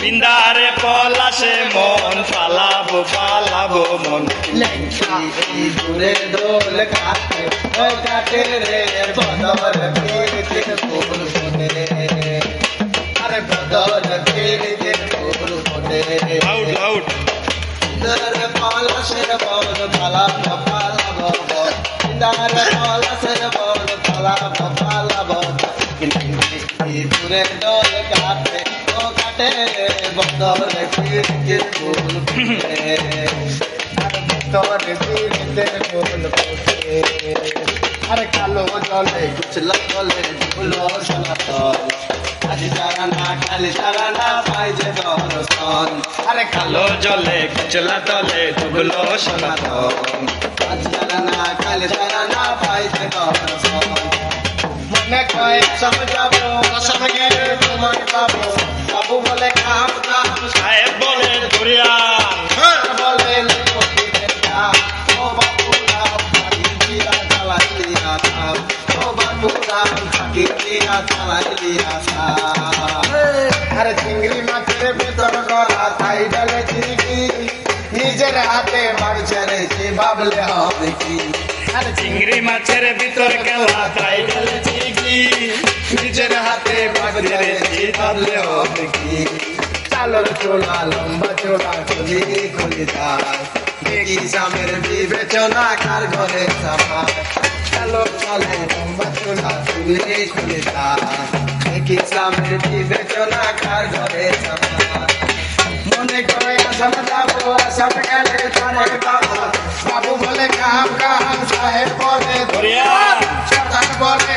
পিন্দারে পলাশে মন পালাবো পালাবো মন। দূরে দোল কাটে ও কাটে রে বদর ফিরতে ফুল ফোটে। আরে বদর ফিরতে ফুল ফোটে। আউট আউট দর পলাশের বল পালা পালা বল দর পলাশের বল পালা পালা দূরে দোল কাটে ও কাটে বদর ফিরতে ফুল ফোটে। তোর দিতে ফুল ফোটে। আরে কালো জলে, কুচলা জলে ফুলো সনাতন আজ যারা না, খালি তারা না পাই যে দর্শন। আরে কালো জলে, কুচলা তলে ডুবলো সনাতন আজ যারা না, খালি কয় সব যাব সব গেলে তোমায় পাবো বাবু বলে কাম কাম সাহেব বলে দুরিয়ান বলে ও বাবু রাম ফাঁকি দিয়া চালাই দিয়া থাম ও বাবু রাম ফাঁকি দিয়া চিংড়ি মাছের ভেতর গলা তাই নিজের হাতে মারছে রে সে ভাবলে হবে কি চালোর চোলা লম্বা চোলা খুলি খুলি তার দেখি সামের বিবেচনা কার ঘরে সামা চালো চলে লম্বা চোলা খুলি খুলি তার দেখি সামের বিবেচনা কার ঘরে সামা মনে করে আসাম যাব আসাম গেলে তোমার বাবা। বাবু বলে কাম কাম সাহেব বলে দুরিয়ান সরদার বলে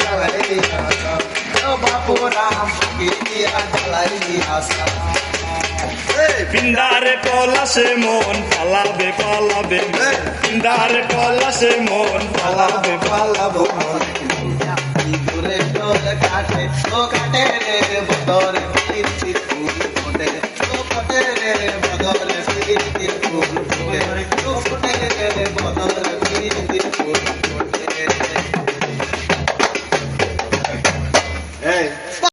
jalai asam bapu ram kiriya jalai asam পিন্ডারে পলাশে মন পালাবে পালাবে পিন্ডারে পলাশে মন পালাবে পালাবো মন দূরে ডোল কাটে, ও কাটে রে বদর ফিরতি ফুল ফোটে। রে বদর ফিরতি ফুল